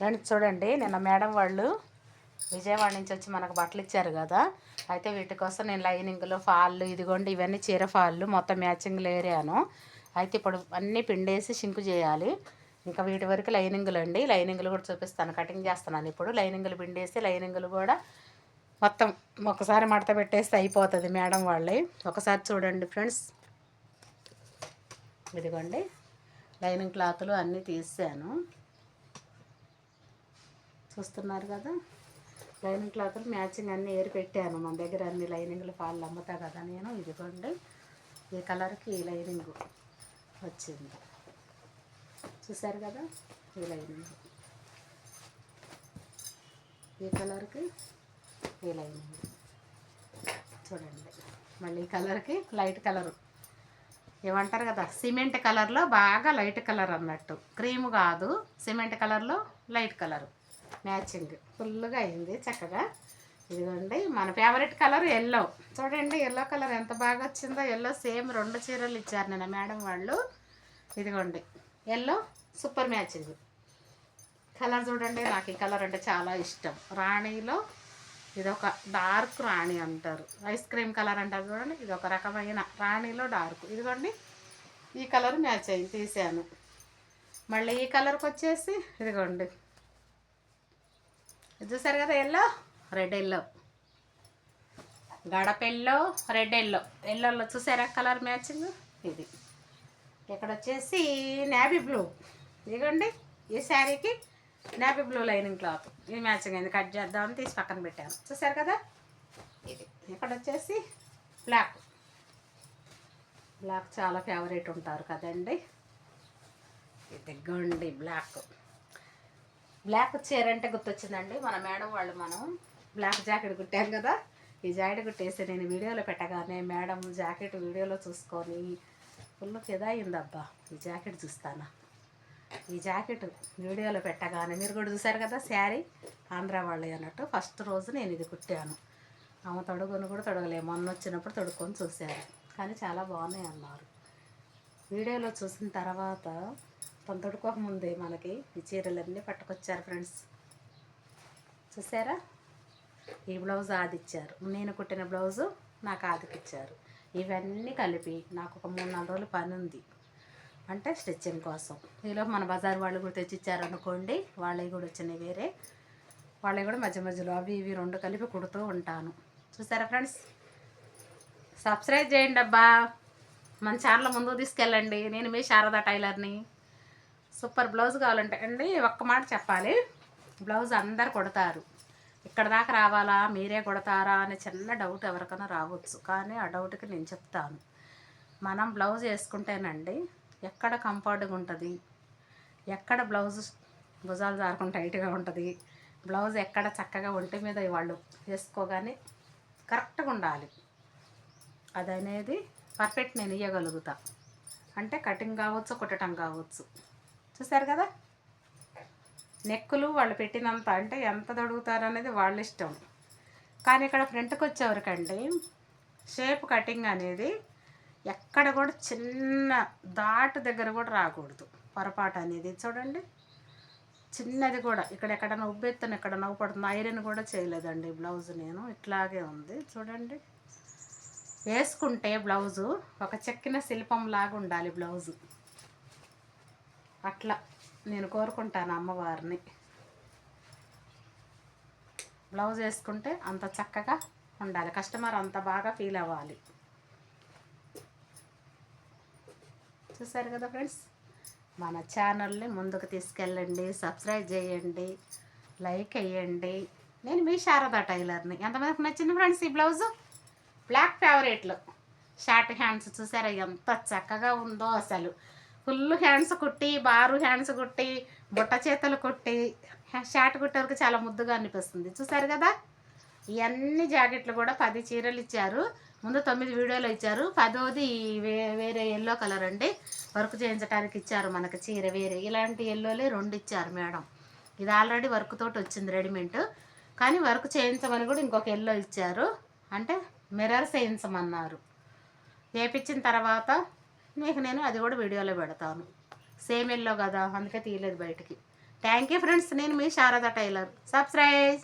రండి చూడండి నిన్న మేడం వాళ్ళు విజయవాడ నుంచి వచ్చి మనకు బట్టలు ఇచ్చారు కదా. అయితే వీటి కోసం నేను లైనింగ్లు ఫాళ్ళు ఇదిగోండి ఇవన్నీ చీర ఫాళ్ళు మొత్తం మ్యాచింగ్లు ఏరాను. అయితే ఇప్పుడు అన్నీ పిండేసి షింకు చేయాలి. ఇంకా వీటి వరకు లైనింగులు అండి. లైనింగులు కూడా చూపిస్తాను కటింగ్ చేస్తున్నాను ఇప్పుడు. లైనింగులు పిండేసి లైనింగులు కూడా మొత్తం ఒకసారి మడత పెట్టేస్తే అయిపోతుంది మేడం వాళ్ళే. ఒకసారి చూడండి ఫ్రెండ్స్. ఇదిగోండి లైనింగ్ క్లాతులు అన్నీ తీసాను చూస్తున్నారు కదా. లైనింగ్ క్లాత్లు మ్యాచింగ్ అన్నీ ఏరు పెట్టాను. మన దగ్గర అన్ని లైనింగ్లు పాలు అమ్ముతా కదా నేను. ఇదిగోండి. ఈ కలర్కి ఈ లైనింగ్ వచ్చింది. చూసారు కదా? ఈ లైనింగ్. ఈ కలర్కి ఈ లైనింగ్. చూడండి. మళ్ళీ ఈ కలర్కి లైట్ కలరు. ఏమంటారు కదా? సిమెంట్ కలర్లో బాగా లైట్ కలర్ అన్నట్టు. క్రీమ్ కాదు. సిమెంట్ కలర్లో లైట్ కలర్. మ్యాచింగ్. ఫుల్గా అయింది చక్కగా. ఇదిగోండి మన ఫేవరెట్ కలర్ ఎల్లో చూడండి ఎల్లో కలర్ ఎంత బాగా వచ్చిందో. ఎల్లో సేమ్ రెండు చీరలు ఇచ్చారు నేను మేడం వాళ్ళు. ఇదిగోండి ఎల్లో సూపర్ మ్యాచింగ్ కలర్ చూడండి నాకు ఈ కలర్ అంటే చాలా ఇష్టం. రాణిలో ఇది ఒక డార్క్ రాణి అంటారు. ఐస్ క్రీమ్ కలర్ అంటారు చూడండి ఇది ఒక రకమైన రాణిలో డార్క్ ఇదిగోండి ఈ కలర్ మ్యాచ్ అయింది తీసాను. మళ్ళీ ఈ కలర్కి వచ్చేసి ఇదిగోండి. చూసారు కదా ఎల్లో? Red yellow. గడప ఎల్లో రెడ్ ఎల్లో. ఎల్లోలో చూసారా కలర్ మ్యాచింగ్? ఇది. ఇక్కడ వచ్చేసి నేవీ బ్లూ. ఇదిగోండి ఈ శారీకి నేవీ బ్లూ లైనింగ్ క్లాత్. ఇది మ్యాచింగ్ అయింది. కట్ చేద్దామని తీసి పక్కన పెట్టాను. చూసారు కదా? ఇది. ఇక్కడ వచ్చేసి బ్లాక్. బ్లాక్ చాలా ఫేవరెట్ ఉంటారు కదండి? ఇదిగోండి బ్లాక్. బ్లాక్ చీర అంటే గుర్తొచ్చిందండి. మన మేడం వాళ్ళు మనం బ్లాక్ జాకెట్ కుట్టాం కదా. ఈ జాకెట్ కుట్టేసి నేను వీడియోలో పెట్టగానే మేడం జాకెట్ వీడియోలో చూసుకొని ఫుల్ ఫిదా అయిందబ్బా ఈ జాకెట్ చూస్తానా? ఈ జాకెట్ వీడియోలో పెట్టగానే మీరు కూడా చూసారు కదా శారీ? ఆంధ్ర వాళ్ళే అన్నట్టు ఫస్ట్ రోజు నేను ఇది కుట్టాను. ఆమె తొడుగును కూడా తొడగలే. మొన్న వచ్చినప్పుడు తొడుక్కొని చూశారు. కానీ చాలా బాగున్నాయి అన్నారు. వీడియోలో చూసిన తర్వాత తను తొడుకోకముందే మనకి ఈ చీరలన్నీ పట్టుకొచ్చారు ఫ్రెండ్స్. చూసారా? ఈ బ్లౌజ్ ఆదిచ్చారు. నేను కుట్టిన బ్లౌజు నాకు ఆదికిచ్చారు. ఇవన్నీ కలిపి నాకు ఒక మూడు నాలుగు రోజులు పని ఉంది అంటే స్టిచ్చింగ్ కోసం. ఈలో మన బజార్ వాళ్ళు కూడా తెచ్చిచ్చారు అనుకోండి వాళ్ళవి కూడా వచ్చినాయి వేరే. వాళ్ళవి కూడా మధ్య మధ్యలో అవి ఇవి రెండు కలిపి కుడుతూ ఉంటాను. చూసారా ఫ్రెండ్స్? సబ్స్క్రైబ్ చేయండి అబ్బా మన ఛానల్ ముందుకు తీసుకెళ్ళండి. నేను మీ శారదా టైలర్ని. సూపర్ బ్లౌజ్ కావాలంటే అండి ఒక్క మాట చెప్పాలి. బ్లౌజ్ అందరు కొడతారు. ఇక్కడ దాకా రావాలా? మీరే కొడతారా? అనే చిన్న డౌట్ ఎవరికైనా రావచ్చు. కానీ ఆ డౌట్కి నేను చెప్తాను. మనం బ్లౌజ్ వేసుకుంటేనండి ఎక్కడ కంఫర్ట్గా ఉంటుంది? ఎక్కడ బ్లౌజ్ భుజాలు జారకుండా టైట్గా ఉంటుంది? బ్లౌజ్ ఎక్కడ చక్కగా ఒంటి మీద వాళ్ళు వేసుకోగానే కరెక్ట్గా ఉండాలి. అది అనేది పర్ఫెక్ట్ నేను ఇవ్వగలుగుతా అంటే కటింగ్ కావచ్చు కుట్టడం కావచ్చు. చూసారు కదా? నెక్కులు వాళ్ళు పెట్టినంత అంటే ఎంత తొడుగుతారు అనేది వాళ్ళ ఇష్టం. కానీ ఇక్కడ ఫ్రంట్కి వచ్చేవరకండి షేప్ కటింగ్ అనేది ఎక్కడ కూడా చిన్న దాటు దగ్గర కూడా రాకూడదు. పొరపాటు అనేది చూడండి. చిన్నది కూడా ఇక్కడ ఎక్కడైనా ఉబ్బెత్తున ఎక్కడ నవ్వు పడుతుంది ఐరన్ కూడా చేయలేదండి బ్లౌజ్ నేను. ఇట్లాగే ఉంది. చూడండి. వేసుకుంటే బ్లౌజు ఒక చెక్కిన శిల్పం లాగా ఉండాలి బ్లౌజు. అట్లా నేను కోరుకుంటాను అమ్మవారిని. బ్లౌజ్ వేసుకుంటే అంత చక్కగా ఉండాలి. కస్టమర్ అంత బాగా ఫీల్ అవ్వాలి. చూసారు కదా ఫ్రెండ్స్? మన ఛానల్ని ముందుకు తీసుకెళ్ళండి సబ్స్క్రైబ్ చేయండి లైక్ వేయండి. నేను మీ శారదా టైలర్ని. ఎంతమందికి నచ్చింది ఫ్రెండ్స్ ఈ బ్లౌజు? బ్లాక్ ఫేవరెట్లు. షార్ట్ హ్యాండ్స్ చూసారా ఎంత చక్కగా ఉందో అసలు. ఫుల్ హ్యాండ్స్ కుట్టి బారు హ్యాండ్స్ కుట్టి బుట్ట చేతలు కుట్టి షార్ట్ కుట్టేవరకు చాలా ముద్దుగా అనిపిస్తుంది. చూసారు కదా? ఇవన్నీ జాకెట్లు కూడా పది చీరలు ఇచ్చారు. ముందు తొమ్మిది వీడియోలు ఇచ్చారు. పదోది వే వేరే ఎల్లో కలర్ అండి. వర్క్ చేయించడానికి ఇచ్చారు మనకు చీర వేరే. ఇలాంటి ఎల్లోలే రెండు ఇచ్చారు మేడం. ఇది ఆల్రెడీ వర్క్ తోటి వచ్చింది రెడీమేడ్. కానీ వర్క్ చేయించమని కూడా ఇంకొక ఎల్లో ఇచ్చారు. అంటే మిర్రర్స్ వేయించమన్నారు. వేపించిన తర్వాత మీకు నేను అది కూడా వీడియోలో పెడతాను. సేమ్ ఎల్లో కదా అందుకే తీయలేదు బయటికి. థ్యాంక్ యూ ఫ్రెండ్స్ నేను మీ శారదా టైలర్. సబ్స్క్రైబ్